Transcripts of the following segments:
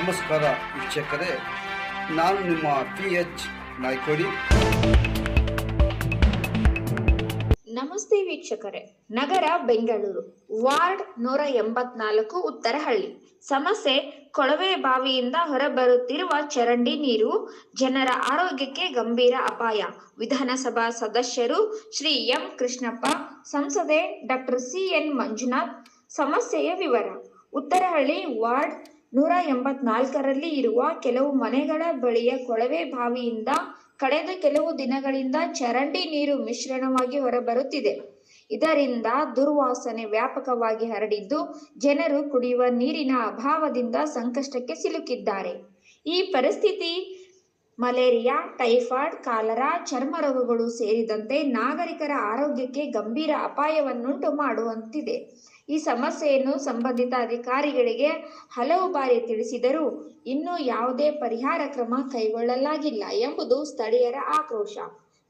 ನಮಸ್ಕಾರ ವೀಕ್ಷಕರೇ, ನಾನು ನಿಮ್ಮ ಪಿ ಎಚ್ ನಾಯ್ಕೋಡಿ. ನಮಸ್ತೆ ವೀಕ್ಷಕರೇ, ನಗರ ಬೆಂಗಳೂರು, ವಾರ್ಡ್ ನೂರ ಎಂಬತ್ನಾಲ್ಕು ಉತ್ತರಹಳ್ಳಿ. ಸಮಸ್ಯೆ, ಕೊಳವೆ ಬಾವಿಯಿಂದ ಹೊರಬರುತ್ತಿರುವ ಚರಂಡಿ ನೀರು ಜನರ ಆರೋಗ್ಯಕ್ಕೆ ಗಂಭೀರ ಅಪಾಯ. ವಿಧಾನಸಭಾ ಸದಸ್ಯರು ಶ್ರೀ ಎಂ ಕೃಷ್ಣಪ್ಪ, ಸಂಸದೆ ಡಾಕ್ಟರ್ ಸಿ ಎನ್ ಮಂಜುನಾಥ್, ಸಮಸ್ಯೆಯ ವಿವರ. ಉತ್ತರಹಳ್ಳಿ ವಾರ್ಡ್ ನೂರ ಎಂಬತ್ನಾಲ್ಕರಲ್ಲಿ ಇರುವ ಕೆಲವು ಮನೆಗಳ ಬಳಿಯ ಕೊಳವೆ ಬಾವಿಯಿಂದ ಕಳೆದ ಕೆಲವು ದಿನಗಳಿಂದ ಚರಂಡಿ ನೀರು ಮಿಶ್ರಣವಾಗಿ ಹೊರಬರುತ್ತಿದೆ. ಇದರಿಂದ ದುರ್ವಾಸನೆ ವ್ಯಾಪಕವಾಗಿ ಹರಡಿದ್ದು ಜನರು ಕುಡಿಯುವ ನೀರಿನ ಅಭಾವದಿಂದ ಸಂಕಷ್ಟಕ್ಕೆ ಸಿಲುಕಿದ್ದಾರೆ. ಈ ಪರಿಸ್ಥಿತಿ ಮಲೇರಿಯಾ, ಟೈಫಾಯ್ಡ್, ಕಾಲರಾ, ಚರ್ಮ ರೋಗಗಳು ಸೇರಿದಂತೆ ನಾಗರಿಕರ ಆರೋಗ್ಯಕ್ಕೆ ಗಂಭೀರ ಅಪಾಯವನ್ನುಂಟು ಮಾಡುವಂತಿದೆ. ಈ ಸಮಸ್ಯೆಯನ್ನು ಸಂಬಂಧಿತ ಅಧಿಕಾರಿಗಳಿಗೆ ಹಲವು ಬಾರಿ ತಿಳಿಸಿದರೂ ಇನ್ನೂ ಯಾವುದೇ ಪರಿಹಾರ ಕ್ರಮ ಕೈಗೊಳ್ಳಲಾಗಿಲ್ಲ ಎಂಬುದು ಸ್ಥಳೀಯರ ಆಕ್ರೋಶ.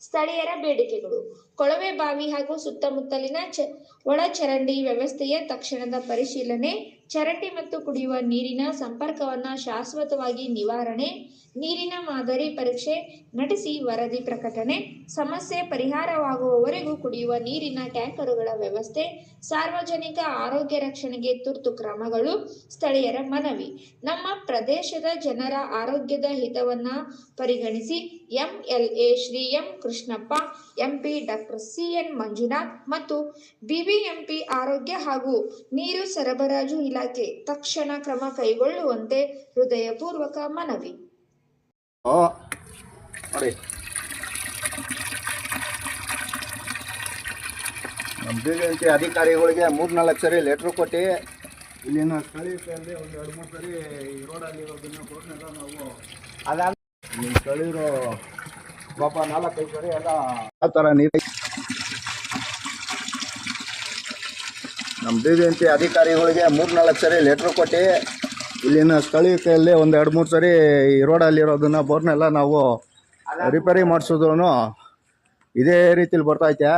ಸ್ಥಳೀಯರ ಬೇಡಿಕೆಗಳು. ಕೊಳವೆ ಬಾವಿ ಹಾಗೂ ಸುತ್ತಮುತ್ತಲಿನ ಚ ಒಳಚರಂಡಿ ವ್ಯವಸ್ಥೆಯ ತಕ್ಷಣದ ಪರಿಶೀಲನೆ ಚರಂಡಿ ಮತ್ತು ಕುಡಿಯುವ ನೀರಿನ ಸಂಪರ್ಕವನ್ನು ಶಾಶ್ವತವಾಗಿ ನಿವಾರಣೆ, ನೀರಿನ ಮಾದರಿ ಪರೀಕ್ಷೆ ನಡೆಸಿ ವರದಿ ಪ್ರಕಟಣೆ, ಸಮಸ್ಯೆ ಪರಿಹಾರವಾಗುವವರೆಗೂ ಕುಡಿಯುವ ನೀರಿನ ಟ್ಯಾಂಕರುಗಳ ವ್ಯವಸ್ಥೆ, ಸಾರ್ವಜನಿಕ ಆರೋಗ್ಯ ರಕ್ಷಣೆಗೆ ತುರ್ತು ಕ್ರಮಗಳು, ಸ್ಥಳೀಯರ ಮನವಿ. ನಮ್ಮ ಪ್ರದೇಶದ ಜನರ ಆರೋಗ್ಯದ ಹಿತವನ್ನ ಪರಿಗಣಿಸಿ MLA Shri M Krishnappa, MP doctor C N Manjunath ಮತ್ತು ಬಿಬಿಎಂಪಿ ಆರೋಗ್ಯ ಹಾಗೂ ನೀರು ಸರಬರಾಜು ಇಲಾಖೆ ತಕ್ಷಣ ಕ್ರಮ ಕೈಗೊಳ್ಳುವಂತೆ ಹೃದಯಪೂರ್ವಕ ಮನವಿ. ನಮ್ಮ ಬಿ ಅಧಿಕಾರಿಗಳಿಗೆ ಮೂರ್ನಾಲ್ಕು ಸರಿ ಲೆಟ್ರ್ ಕೊಟ್ಟು ಇಲ್ಲಿನ ಸ್ಥಳೀಯ ಒಂದು ಎರಡು ಮೂರು ಸರಿ ಈ ರೋಡಲ್ಲಿ ಇರೋದನ್ನ ರೋಡ್ನೆಲ್ಲ ನಾವು ಅದಾದ ನಿಮ್ಮ ಸ್ಥಳೀಯರು ಪಾಪ ನಾಲ್ಕೈದು ಸರಿ ಎಲ್ಲ ಆ ಥರ ನೀರು ನಮ್ಮ ಬಿ ಬಿ ಎಂ ಪಿ ಅಧಿಕಾರಿಗಳಿಗೆ ಮೂರ್ನಾಲ್ಕು ಸರಿ ಲೆಟ್ರ್ ಕೊಟ್ಟು ಇಲ್ಲಿನ ಸ್ಥಳೀಯತೆಯಲ್ಲಿ ಒಂದು ಎರಡು ಮೂರು ಸರಿ ಈ ರೋಡಲ್ಲಿರೋದನ್ನ ಬೋರ್ನೆಲ್ಲ ನಾವು ರಿಪೇರಿ ಮಾಡಿಸಿದ್ರು ಇದೇ ರೀತಿಲಿ ಬರ್ತೈತೆ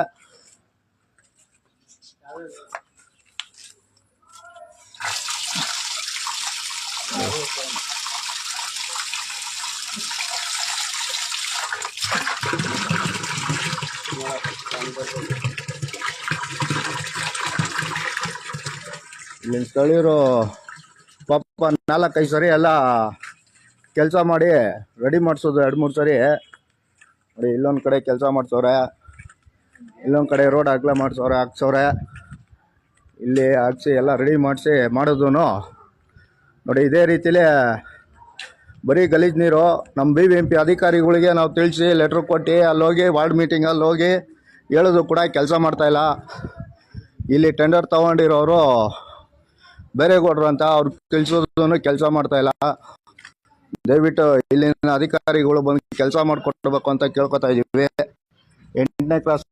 ಇಲ್ಲಿನ ಸ್ಥಳೀಯರು ಪಾಪ ನಾಲ್ಕೈದು ಸರಿ ಎಲ್ಲ ಕೆಲಸ ಮಾಡಿ ರೆಡಿ ಮಾಡಿಸೋದು ಎರಡು ಮೂರು ಸರಿ. ನೋಡಿ, ಇಲ್ಲೊಂದು ಕಡೆ ಕೆಲಸ ಮಾಡಿಸೋರೆ ಇಲ್ಲೊಂದು ಕಡೆ ರೋಡ್ ಅಗಲ ಮಾಡಿಸೋರೆ ಹಾಕ್ಸೋರೆ ಇಲ್ಲಿ ಹಾಕ್ಸಿ ಎಲ್ಲ ರೆಡಿ ಮಾಡಿಸಿ ಮಾಡೋದು ನೋಡಿ, ಇದೇ ರೀತಿಲಿ ಬರೀ ಗಲೀಜು ನೀರು ನಮ್ಮ ಬಿ ಬಿ ಎಂ ಪಿ ಅಧಿಕಾರಿಗಳಿಗೆ ನಾವು ತಿಳಿಸಿ ಲೆಟ್ರ್ ಕೊಟ್ಟು ಅಲ್ಲಿ ಹೋಗಿ ವಾರ್ಡ್ ಮೀಟಿಂಗಲ್ಲಿ ಹೋಗಿ ಹೇಳೋದು ಕೂಡ ಕೆಲಸ ಮಾಡ್ತಾಯಿಲ್ಲ ಇಲ್ಲಿ. ಟೆಂಡರ್ ತೊಗೊಂಡಿರೋರು ಬೇರೆ ಕೊಡ್ರು ಅಂತ ಅವ್ರು ತಿಳಿಸೋದನ್ನು ಕೆಲಸ ಮಾಡ್ತಾ ಇಲ್ಲ. ದಯವಿಟ್ಟು ಇಲ್ಲಿನ ಅಧಿಕಾರಿಗಳು ಬಂದು ಕೆಲಸ ಮಾಡಿಕೊಡ್ಬೇಕು ಅಂತ ಕೇಳ್ಕೊತಾ ಇದ್ದೀವಿ. ಎಂಟನೇ ಕ್ಲಾಸ್